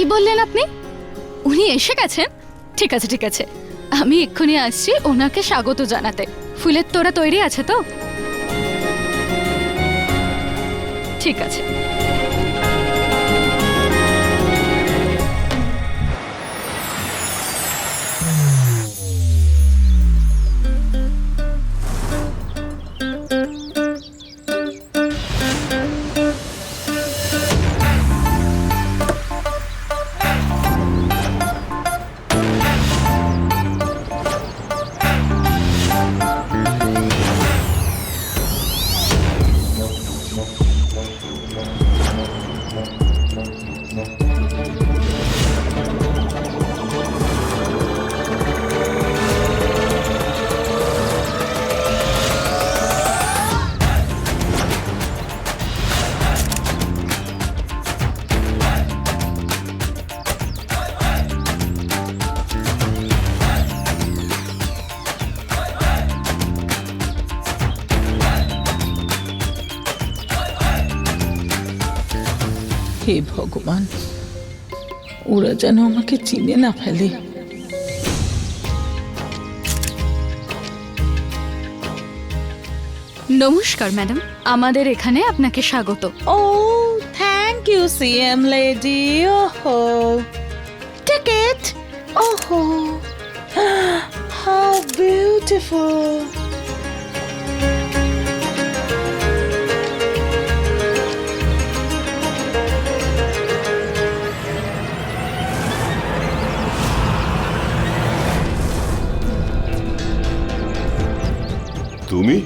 কি বললেন আপনি? উনি এসে গেছেন? ঠিক আছে ঠিক আছে। আমি এক্ষুনি আসছি ওনাকে স্বাগত জানাতে। ফুলের তোরা তৈরি আছে তো? ঠিক আছে। হে ভগবান ওরা যেন আমাকে চিনে না ফেলে। নমস্কার ম্যাডাম। আমাদের এখানে আপনাকে স্বাগত। ও থ্যাংক ইউ সিএম লেডি ওহো। টিকেট ওহো। হাউ বিউটিফুল তুমি?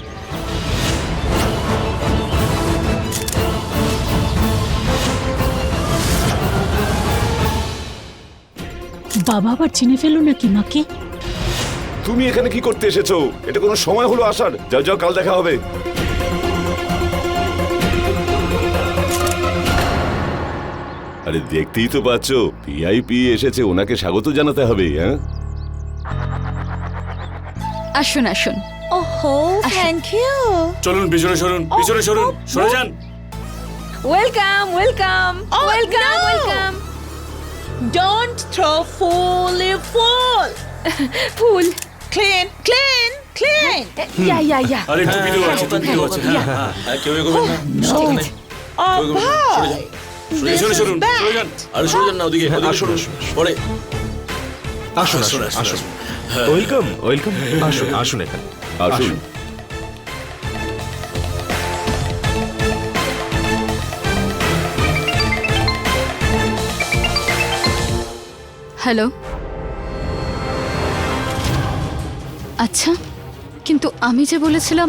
বাবা আবার চিনে ফেলো নাকি মাকে? তুমি এখানে কি করতে এসেছ? এটা কোনো সময় হলো আসার। যাও যাও কাল দেখা হবে। আরে দেখতেই তো পাচ্ছ ভিআইপি এসেছে ওনাকে স্বাগত জানাতে হবে হ্যাঁ? আসুন আসুন। ওহো! থ্যাংক ইউ চলুন পিছনে সরুন পিছনে সরুন সরে যান। Welcome welcome Oh, welcome welcome don't throw full you fool fool clean clean clean yeah yeah yeah আরে টুপিও আছে টুপিও আছে হ্যাঁ হ্যাঁ কেউ এগোবেন না ও ভাই পিছনে সরুন সরে যান আরে সরে যান না ওদিকে আসুন পরে। আসুন আসুন আসুন ওয়েলকাম ওয়েলকাম আসুন। আসুন এখানে। আসুন। হ্যালো আচ্ছা কিন্তু আমি যে বলেছিলাম,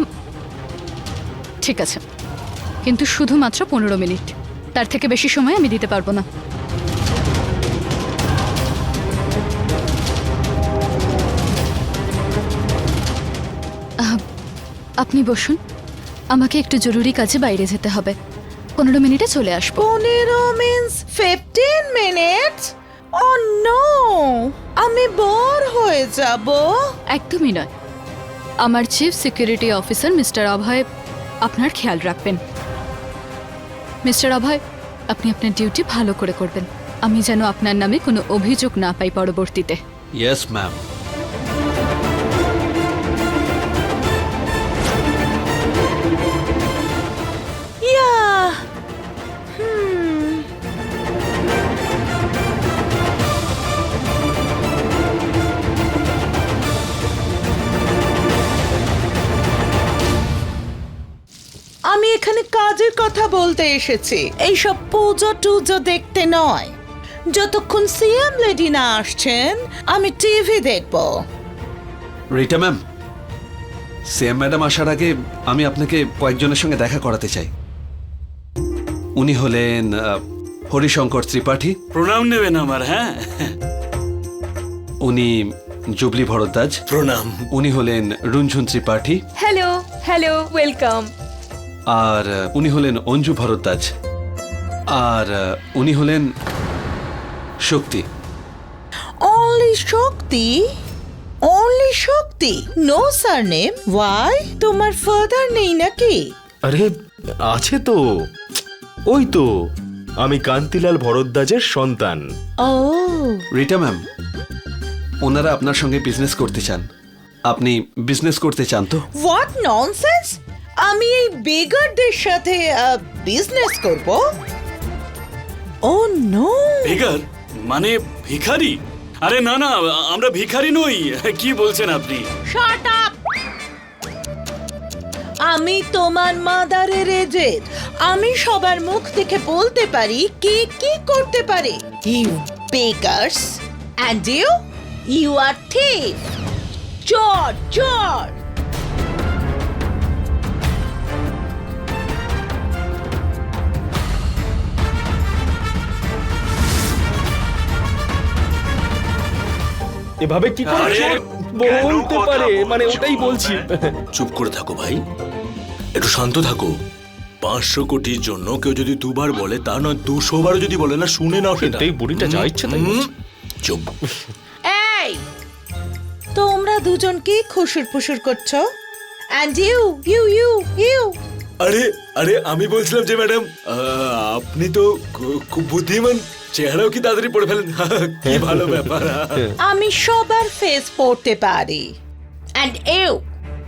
ঠিক আছে, কিন্তু শুধুমাত্র পনেরো মিনিট। তার থেকে বেশি সময় আমি দিতে পারব না। আপনি বসুন। আমাকে একটু জরুরি কাজে বাইরে যেতে হবে। পনেরো মিনিটে চলে আসব। পনেরো means fifteen minutes oh no আমি বোর হয়ে যাব। একদমই নয়। আমার chief security officer mister Abhay আপনার খেয়াল রাখবেন। মিস্টার অভয় আপনি আপনার ডিউটি ভালো করে করবেন। আমি যেন আপনার নামে কোনো অভিযোগ না পাই পরবর্তীতে। ইয়েস ম্যাম বলতে এসেছি। এইসব পুজো টুজো দেখতে নয়। যতক্ষণ সিএম লেডি না আসছেন আমি টিভি দেখব। রিটা ম্যাম সিএম ম্যাডাম আসার আগে আমি আপনাকে কয়েকজনের সঙ্গে দেখা করাতে চাই। উনি হলেন হরিশঙ্কর ত্রিপাঠী। প্রণাম নেবেন আমার হ্যাঁ? উনি জুবলি ভরদ্বাজ। প্রণাম। উনি হলেন Runjhun Tripathi. Hello hello welcome. আর উনি হলেন অঞ্জু ভরদ্বাজ। আর উনি হলেন Shakti. Only Shakti? Shakti? Only Shakti? No surname? Why? তোমার ফাদার নেই নাকি? আরে আছে তো। ওই তো আমি কান্তিলাল ভরদ্বাজের সন্তান। ও। রিটা ম্যাম ওনারা আপনার সঙ্গে বিজনেস করতে চান। আপনি বিজনেস করতে চান তো? হোয়াট ননসেন্স আমি এই বেগারদের সাথে বিজনেস করব? ও নো বেগার মানে ভিখারি? আরে না না আমরা ভিখারি নই। কি বলছেন আপনি? শাট আপ আমি তোমার মাদারের এজের আমি সবার মুখ থেকে বলতে পারি কে কি করতে পারে। You bakers and you you are thief চোর চোর এভাবে কি করে আরে, চোর বলতে পারে? মানে ওটাই বলছি। চুপ করে থাকো ভাই। একটু শান্ত থাকো। পাঁচশো কোটির জন্য কেউ যদি দুবার বলে তা নয় দুশো বার যদি বলে না শুনে নাও সেটা। এই বুড়িটা যা ইচ্ছে তাই হুম, বলছে। চুপ। এই তোমরা দুজন কি খুশুর ফুসুর করছ? And you you you you আরে আরে আমি বলছিলাম যে ম্যাডাম আপনি তো খু- খুব বুদ্ধিমান। চেহারাও কি তাড়াতাড়ি পড়ে ফেলেন? কি ভালো ব্যাপার আমি সবার ফেস পড়তে পারি। অ্যান্ড এও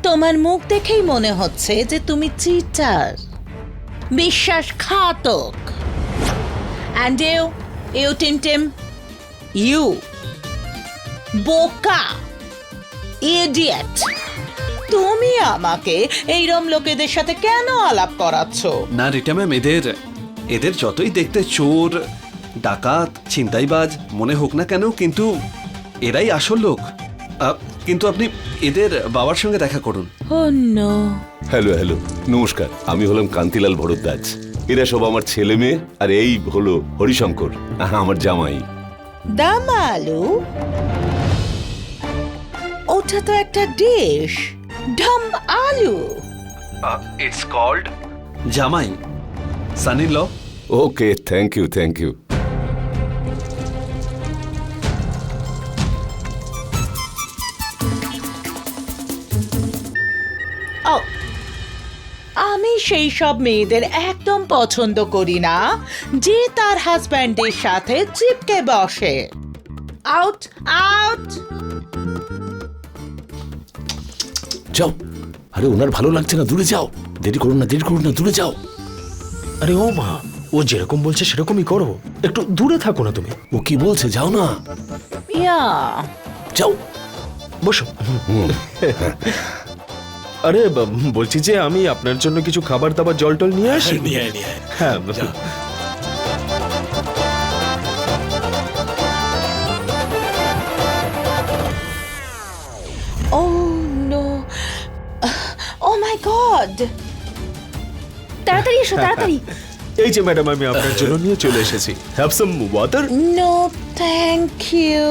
তোমার মুখ দেখেই মনে হচ্ছে যে তুমি চিটার বিশ্বাস বিশ্বাসঘাতক অ্যান্ড এও এও টিমটিম ইউ বোকা ইডিয়েট তুমি আমাকে এইরম লোকেদের সাথে কেন আলাপ করাচ্ছ? না রিটা ম্যাম এদের এদের যতই দেখতে চোর ডাকাত ছিনতাইবাজ মনে হোক না কেন কিন্তু এরাই আসল লোক। কিন্তু আপনি এদের বাবার সঙ্গে দেখা করুন। Oh no. Hello hello. নমস্কার আমি হলাম কান্তিলাল ভরদ্বাজ। এরা সব আমার ছেলে মেয়ে আর এই হলো হরিশঙ্কর আহা, আমার জামাই। দামালু? ওটা তো একটা ডিশ ঢম আলু। ইটস কল্ড জামাই সানি ল okay thank you thank you সেই সব মেয়েদের একদম পছন্দ করি না যে তার হাজব্যান্ডের সাথে চিপকে বসে। আউট আউট যাও। আরে ওনার ভালো লাগছে না দূরে যাও। দেরি করুন না দেরি করুন না দূরে যাও। আরে ও মা ও যেরকম বলছে সেরকমই করো। একটু দূরে থাকো না তুমি। ও কি বলছে যাও না। ইয়া। যাও। বসো। আরে বলছি যে আমি আপনার জন্য কিছু খাবার দাবার জল টল নিয়ে আসি? নিয়ে নিয়ে হ্যাঁ। Oh no. Oh my god. তাড়াতাড়ি এসো তাড়াতাড়ি। এই যে ম্যাডাম আমি আপনার জন্য নিয়ে চলে এসেছি। Have some water no thank you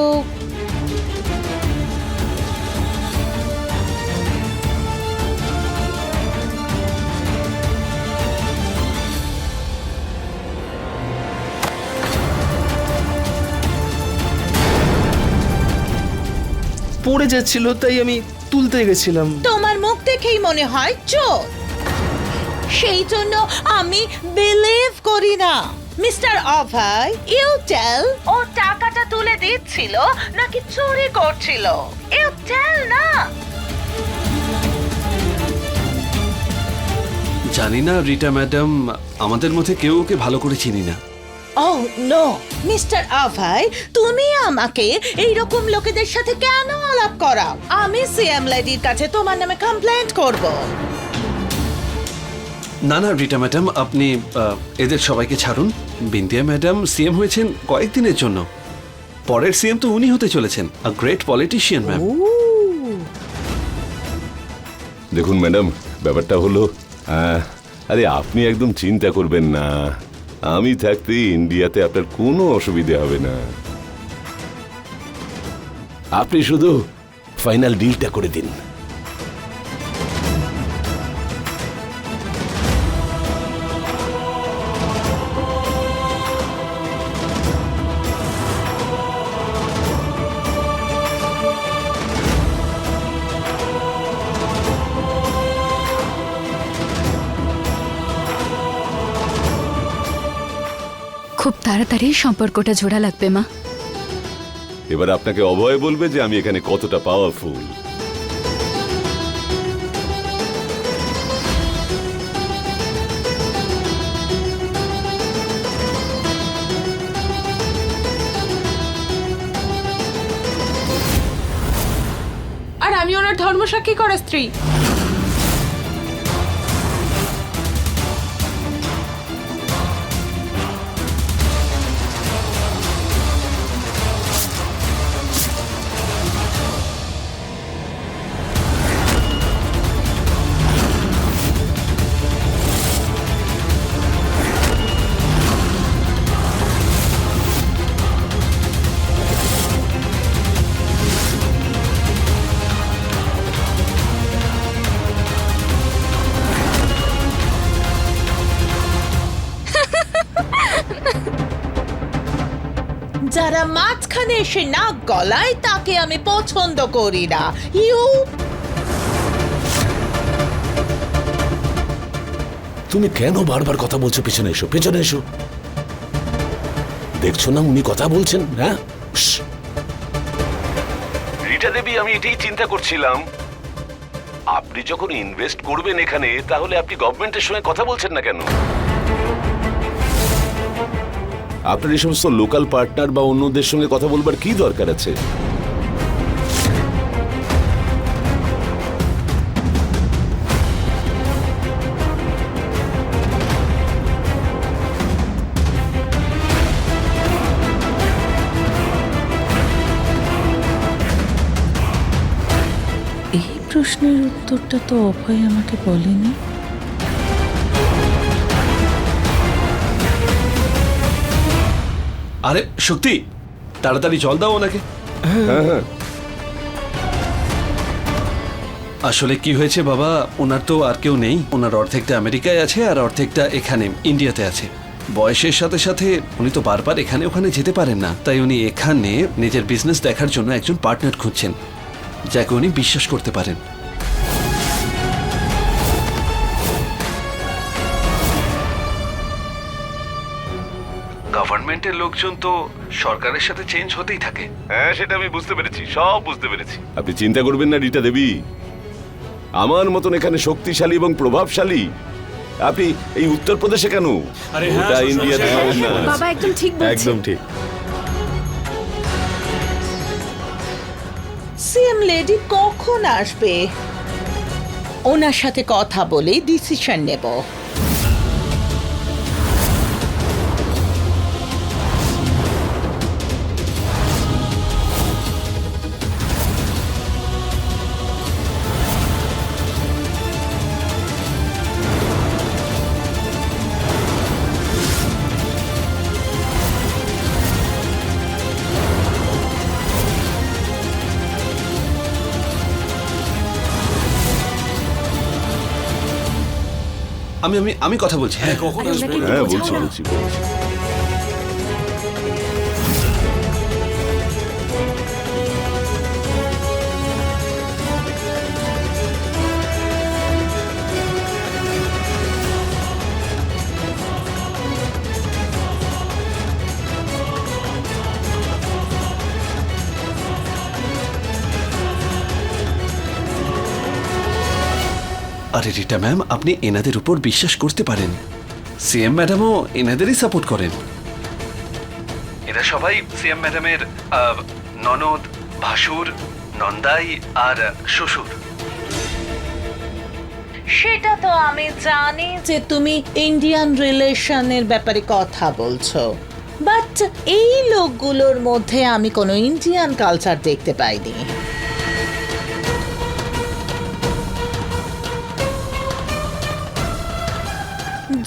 পড়ে যাচ্ছিল তাই আমি তুলতে গেছিলাম। তোমার মুখ দেখেই মনে হয় চোর? সেই জন্য আমি বিলিভ করি না। মিস্টার অভয় ইউ টেল ও টাকাটা তুলে দিচ্ছিল নাকি চুরি করছিল? ইউ টেল না। জানি না রিটা ম্যাডাম আমাদের মধ্যে কেউ ওকে ভালো করে চিনি না। ও নো মিস্টার অভয় তুমি আমাকে এই রকম লোকেদের সাথে কেন আলাপ করাও? আমি সিএম লেডির কাছে তোমার নামে কমপ্লেন্ট করব। না না রিটা ম্যাডাম আপনি আহ, এদের সবাইকে ছাড়ুন। বিন্দিয়া ম্যাডাম সিএম হয়েছেন কয়েকদিনের জন্য। পরের সিএম তো উনি হতে চলেছেন আ গ্রেট পলিটিশিয়ান ম্যাম দেখুন ম্যাডাম ব্যাপারটা হলো আহ, আরে আপনি একদম চিন্তা করবেন না। আমি থাকতে ইন্ডিয়াতে আপনার কোনো অসুবিধে হবে না। আপনি শুধু ফাইনাল ডিলটা করে দিন। খুব তাড়াতাড়ি সম্পর্কটা জোড়া লাগবে মা। এবার আপনাকে অভয় বলবে যে আমি এখানে কতটা পাওয়ারফুল আর আমি ওনার ধর্মসাক্ষী করা স্ত্রী। এসে নাক গলায় তাকে আমি পছন্দ করি না। ইউ। তুমি কেন বারবার কথা বলছো? পেছনে এসো পেছনে এসো। দেখছ না উনি কথা বলছেন? হ্যাঁ? রিটা দেবী আমি এটাই চিন্তা করছিলাম। আপনি যখন ইনভেস্ট করবেন এখানে তাহলে আপনি গভর্নমেন্টের সঙ্গে কথা বলছেন না কেন? আপনার এই সমস্ত লোকাল পার্টনার বা অন্যদের সঙ্গে কথা বলবার কি দরকার আছে? এই প্রশ্নের উত্তরটা তো অভয় আমাকে বলেনি। আরে শক্তি তাড়াতাড়ি জল দাও ওনাকে। আসলে কি হয়েছে বাবা? ওনার তো আর কেউ নেই। ওনার অর্ধেকটা আমেরিকায় আছে আর অর্ধেকটা এখানে ইন্ডিয়াতে আছে। বয়সের সাথে সাথে উনি তো বারবার এখানে ওখানে যেতে পারেন না। তাই উনি এখানে নিজের বিজনেস দেখার জন্য একজন পার্টনার খুঁজছেন। যাকে উনি বিশ্বাস করতে পারেন। গভর্নমেন্টের লোকজন তো সরকারের সাথে চেঞ্জ হতেই থাকে। হ্যাঁ সেটা আমি বুঝতে পেরেছি সব বুঝতে পেরেছি। আপনি চিন্তা করবেন না রিটা দেবী। আমার মতন এখানে শক্তিশালী এবং প্রভাবশালী আপনি এই উত্তরপ্রদেশে কেন? আরে হ্যাঁ, ওটা ইন্ডিয়াতে মশাই। পাবেন না। বাবা একদম ঠিক বলছে একদম ঠিক। সিএম লেডি কখন আসবে? ওনার সাথে কথা বলে ডিসিশন নেব। আমি আমি আমি কথা বলছি হ্যাঁ। কখন আসবে হ্যাঁ বলছি? বলছি বলছি। আরে রিটা ম্যাম আপনি এনাদের উপর বিশ্বাস করতে পারেন। সিএম ম্যাডামও এনাদেরই সাপোর্ট করেন। এরা সবাই সিএম ম্যাডামের আহ, ননদ ভাসুর নন্দাই আর শ্বশুর। সেটা তো আমি জানি যে তুমি ইন্ডিয়ান রিলেশনের ব্যাপারে কথা বলছো। বাট এই লোকগুলোর মধ্যে আমি কোনো ইন্ডিয়ান কালচার দেখতে পাইনি।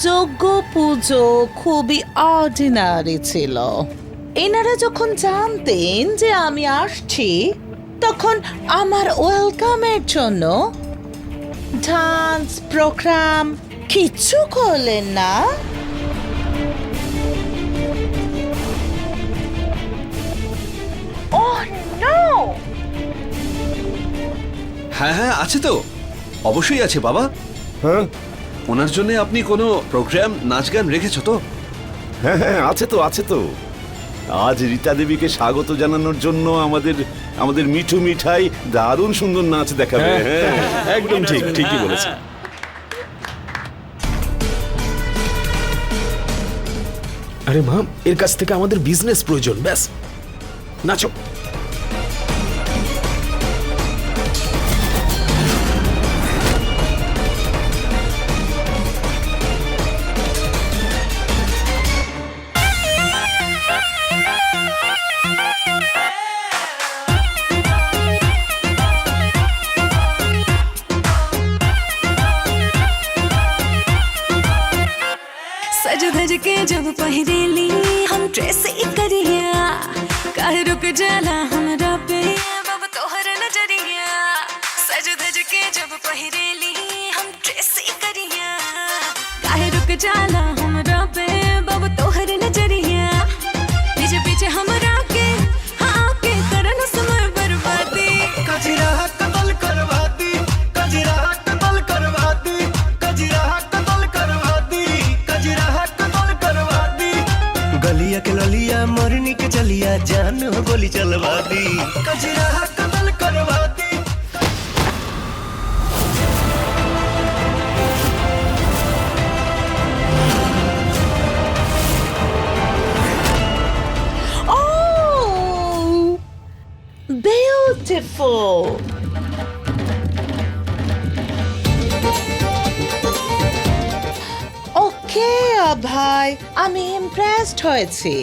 যজ্ঞ পুজো খুবই অর্ডিনারি ছিল। এনারা যখন জানতেন যে আমি আসছি তখন আমার ওয়েলকামের জন্য ডান্স প্রোগ্রাম কিচ্ছু করলেন না! হ্যাঁ হ্যাঁ আছে তো। অবশ্যই আছে বাবা। হ্যাঁ? ওনার জন্য আপনি কোনো প্রোগ্রাম নাচ গান রেখেছো তো? হ্যাঁ হ্যাঁ আছে তো আছে তো। আজ রীতা দেবীকে স্বাগত জানানোর জন্য আমাদের আমাদের মিঠু মিঠাই দারুণ সুন্দর নাচ দেখাবে। হ্যাঁ। একদম ঠিক ঠিকই বলেছেন আরে মা এর কাছ থেকে আমাদের বিজনেস প্রয়োজন ব্যাস। নাচো। ভাই, আমি ইমপ্রেসড হয়েছি।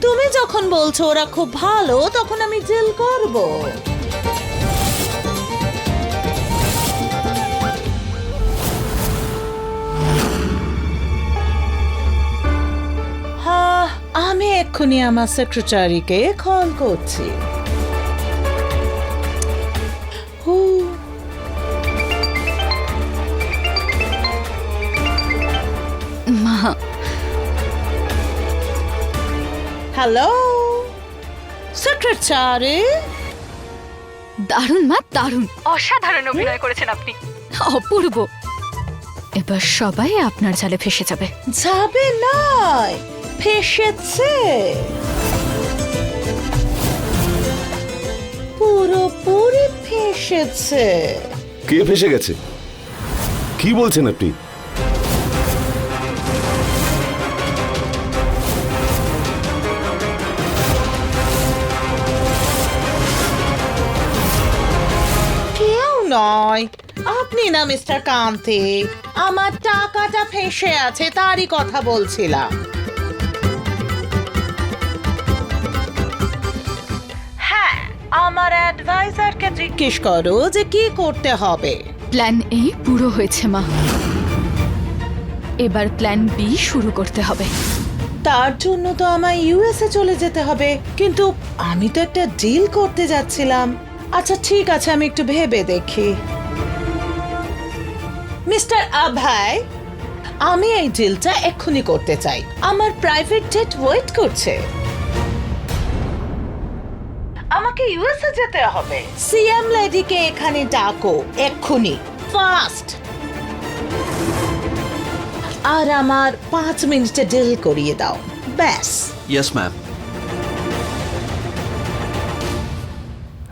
তুমি যখন বলছো ওরা খুব ভালো, তখন আমি ডিল করব। হ্যাঁ আমি এক্ষুনি আমার সেক্রেটারিকে কল করছি। হ্যালো সেক্রেটারি দারুণ মা দারুণ। অসাধারণ অভিনয় করেছেন আপনি। অপূর্ব। এবার সবাই আপনার জালে ফেসে যাবে। যাবে নয় ফেসেছে। পুরোপুরি ফেসেছে। কে ফেসে গেছে? কি বলছেন আপনি? নয়। আপনি না মিস্টার কান্তি আমার টাকাটা ফেসে আছে তারই কথা বলছিলাম। হ্যাঁ আমার অ্যাডভাইজারকে জিজ্ঞেস করো যে কি করতে হবে। প্ল্যান এ পুরো হয়েছে মা। এবার প্ল্যান বি শুরু করতে হবে। তার জন্য তো আমায় ইউএসএ চলে যেতে হবে কিন্তু আমি তো একটা ডিল করতে যাচ্ছিলাম। আচ্ছা ঠিক আছে আমি একটু ভেবে দেখি। মিস্টার আভাই, আমি এই ডিলটা এক্ষুনি করতে চাই। আমার প্রাইভেট জেট ওয়েট করছে। আমাকে ইউএসএ যেতে হবে। সিএম লেডিকে এখানে ডাকো, এক্ষুনি। ফাস্ট। আর আমার পাঁচ মিনিটে ডিল করিয়ে দাও। ব্যাস। ইয়েস ম্যাম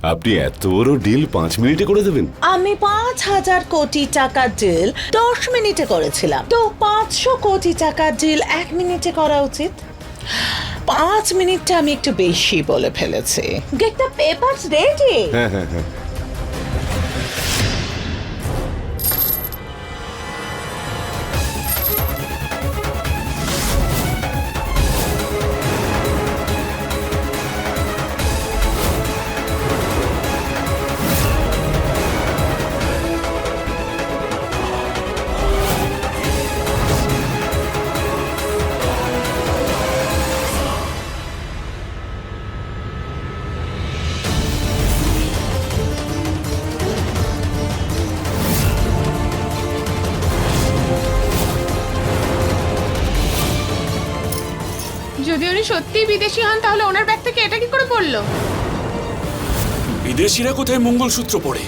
আপনি এত বড় ডিল পাঁচ মিনিটে করে দেবেন। আমি পাঁচ হাজার কোটি টাকার ডিল দশ মিনিটে করেছিলাম। তো পাঁচশো কোটি টাকার ডিল এক মিনিটে করা উচিত? পাঁচ মিনিটটা আমি একটু বেশি বলে ফেলেছি। গেট দ্য পেপারস রেডি হ্যাঁ হ্যাঁ হ্যাঁ। বিদেশি হন তাহলে ওনার ব্যাগ থেকে এটা কি করে পড়ল? বিদেশিরা কোথায় মঙ্গলসূত্র পড়ে?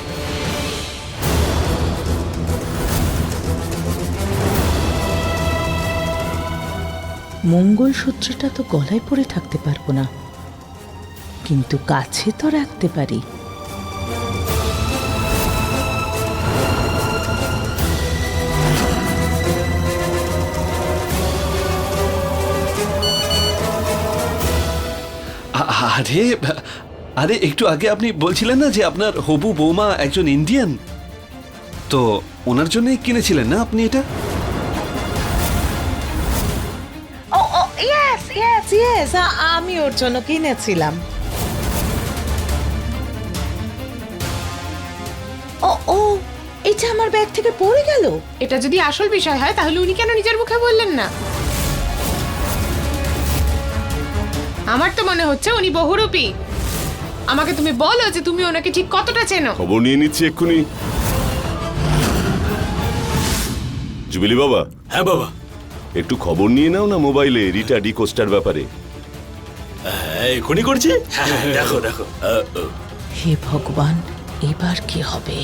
মঙ্গলসূত্রটা তো গলায় পরে থাকতে পারব না। কিন্তু কাছে তো রাখতে পারি। আরে আরে একটু আগে আপনি বলছিলেন না যে আপনার হবু বৌমা একজন ইন্ডিয়ান? তো ওনার জন্যই কিনেছিলেন না আপনি এটা? Oh oh yes yes yes আমি ওর জন্য কিনেছিলাম। ও ও এটা আমার ব্যাগ থেকে পড়ে গেল? এটা যদি আসল বিষয় হয় তাহলে উনি কেন নিজের মুখে বললেন না? আমার তো মনে হচ্ছে উনি বহুরূপী। আমাকে তুমি বলো যে তুমি ওনাকে ঠিক কতটা চেনো। খবর নিয়ে নিচ্ছি এক্ষুনি। জুবিলি বাবা। হ্যাঁ বাবা। একটু খবর নিয়ে নাও না মোবাইলে রিটা ডি কোস্টার ব্যাপারে। হ্যাঁ এখনই করছি? হ্যাঁ, দেখো দেখো। আহ, হে ভগবান এবার কি হবে?